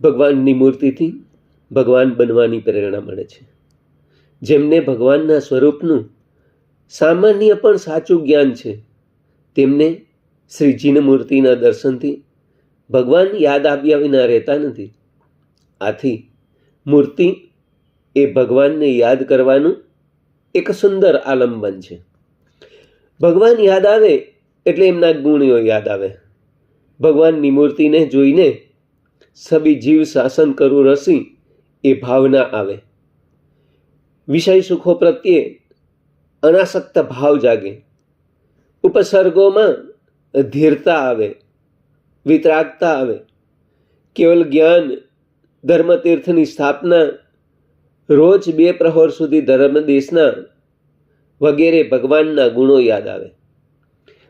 ભગવાનની મૂર્તિથી ભગવાન બનવાની પ્રેરણા મળે છે. જેમને ભગવાનના સ્વરૂપનું સામાન્ય પણ સાચું જ્ઞાન છે, તેમને શ્રીજીની મૂર્તિના દર્શનથી ભગવાન યાદ આવ્યા વિના રહેતા નથી. આથી મૂર્તિ એ ભગવાનને યાદ કરવાનું એક સુંદર આલંબન છે. ભગવાન યાદ આવે એટલે એમના ગુણો યાદ આવે. ભગવાનની મૂર્તિને જોઈને સબી જીવ શાસન કરું રસી એ ભાવના આવે. વિષય સુખો પ્રત્યે અનાસક્ત ભાવ જાગે. ઉપસર્ગોમાં ધીરતા આવે, વિતરાગતા આવે. કેવલ જ્ઞાન ધર્મતીર્થની સ્થાપના રોજ બે પ્રહોર સુધી ધર્મ દેશના વગેરે ભગવાનના ગુણો યાદ આવે.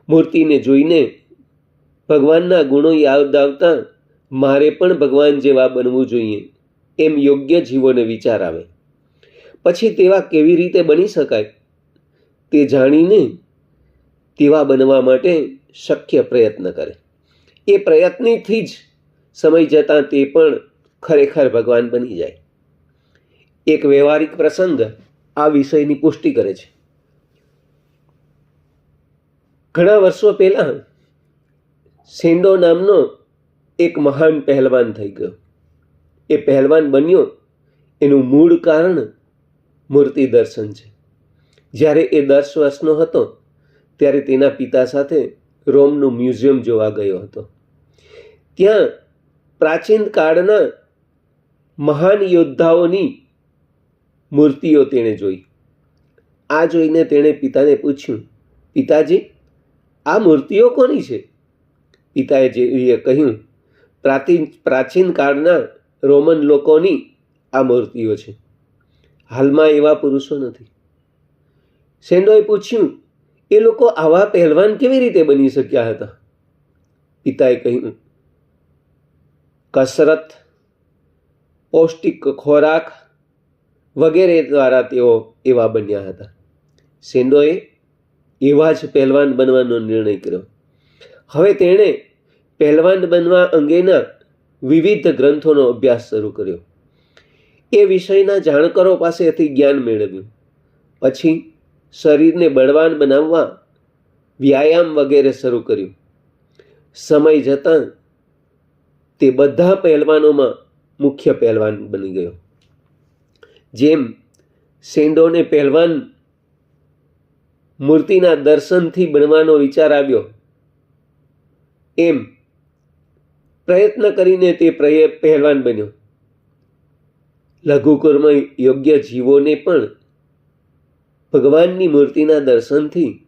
મૂર્તિને જોઈને ભગવાનના ગુણો યાદ આવતા મારે પણ ભગવાન જેવા બનવું જોઈએ, એમ યોગ્ય જીવોને વિચાર આવે. પછી તેવા કેવી રીતે બની શકાય? તે જાણીને તેવા બનવા માટે શક્ય પ્રયત્ન કરે. એ પ્રયત્નથી જ સમય જતાં તે પણ ખરેખર ભગવાન બની જાય. એક વ્યવહારિક પ્રસંગ આ વિષયની પુષ્ટિ કરે છે. ઘણા વર્ષો પહેલાં સેન્ડો નામનો એક મહાન પહેલવાન થઈ ગયો. એ પહેલવાન બન્યો. એનું મૂળ કારણ મૂર્તિ દર્શન છે. જ્યારે એ દસ વર્ષનો હતો, ત્યારે તેના પિતા સાથે રોમનું મ્યુઝિયમ જોવા ગયો હતો. ત્યાં પ્રાચીન કાળના મહાન યોદ્ધાઓની મૂર્તિઓ તેણે જોઈ. આ જોઈને તેણે પિતાને પૂછ્યું, પિતાજી, આ મૂર્તિઓ કોની છે? પિતાએ જે કહ્યું પ્રાચીન પ્રાચીન કાળના રોમન લોકોની આ મૂર્તિઓ છે. હાલમાં એવા પુરુષો નથી. સેન્ડોએ પૂછ્યું, એ લોકો આવા પહેલવાન કેવી રીતે બની શક્યા હતા? પિતાએ કહ્યું, કસરત, પૌષ્ટિક ખોરાક વગેરે દ્વારા તેઓ એવા બન્યા હતા. સેન્ડોએ એવા જ પહેલવાન બનવાનો નિર્ણય કર્યો. હવે તેણે પહેલવાન બનવા અંગેના વિવિધ ગ્રંથોનો અભ્યાસ શરૂ કર્યો. એ વિષયના જાણકારો પાસેથી જ્ઞાન મેળવ્યું. પછી શરીરને બળવાન બનાવવા વ્યાયામ વગેરે શરૂ કર્યું. સમય જતાં તે બધા પહેલવાનોમાં મુખ્ય પહેલવાન બની ગયો. જેમ સેન્ડોને પહેલવાન મૂર્તિના દર્શનથી બનવાનો વિચાર આવ્યો, એમ પ્રયત્ન કરીને તે પહેલવાન બન્યો. લઘુકર્મ યોગ્ય જીવોને પણ ભગવાનની મૂર્તિના દર્શનથી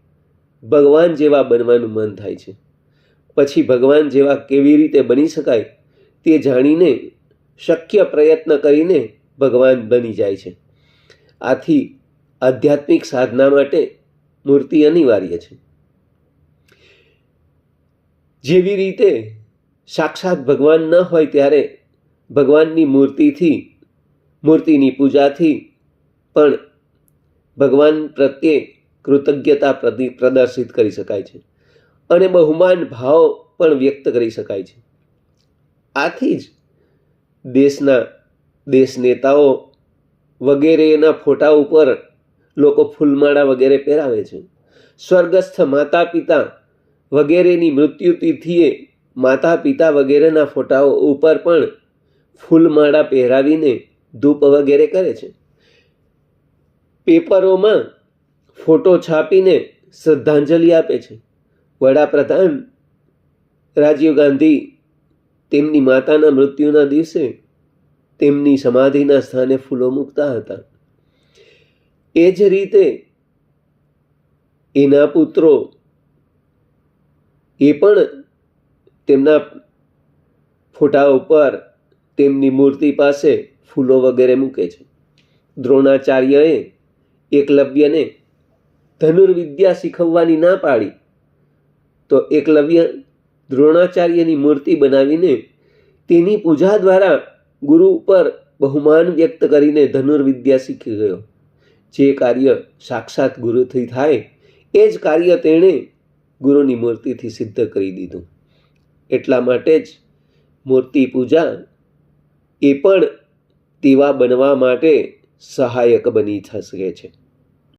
ભગવાન જેવા બનવાનું મન થાય છે. પછી ભગવાન જેવા કેવી રીતે બની શકાય તે જાણીને શક્ય પ્રયત્ન કરીને ભગવાન બની જાય છે. આથી આધ્યાત્મિક સાધના માટે મૂર્તિ અનિવાર્ય છે. જેવી રીતે સાક્ષાત ભગવાન ન હોય ત્યારે ભગવાનની મૂર્તિથી, મૂર્તિની પૂજાથી પણ ભગવાન પ્રત્યે કૃતજ્ઞતા પ્રદર્શિત કરી શકાય છે. અને બહુમાન ભાવ પણ વ્યક્ત કરી શકાય છે. આથી જ દેશના, દેશ નેતાઓ વગેરેના ફોટા ઉપર લોકો ફૂલમાળા વગેરે પહેરાવે છે. સ્વર્ગસ્થ માતા પિતા વગેરેની મૃત્યુ તિથિએ માતા પિતા વગેરેના ફોટાઓ ઉપર પણ ફૂલમાળા પહેરાવીને ધૂપ વગેરે કરે છે. પેપરોમાં ફોટો છાપીને શ્રદ્ધાંજલિ આપે છે. વડાપ્રધાન રાજીવ ગાંધી તેમની માતાના મૃત્યુના દિવસે તેમની સમાધિના સ્થાને ફૂલો મૂકતા હતા. એ જ રીતે એના પુત્રો એ પણ તેમના ફોટા ઉપર તેમની મૂર્તિ પાસે ફૂલો વગેરે મૂકે છે. દ્રોણાચાર્યએ એકલવ્યને ધનુર્વિદ્યા શીખવવાની ના પાડી, તો એકલવ્ય દ્રોણાચાર્યની મૂર્તિ બનાવીને તેની પૂજા દ્વારા ગુરુ ઉપર બહુમાન વ્યક્ત કરીને ધનુર્વિદ્યા શીખી ગયો. જે કાર્ય સાક્ષાત ગુરુથી થાય, એ જ કાર્ય તેણે ગુરુની મૂર્તિથી સિદ્ધ કરી દીધું. એટલા માટે જ મૂર્તિ પૂજા એ પણ તેવા બનવા માટે સહાયક બની શકે છે.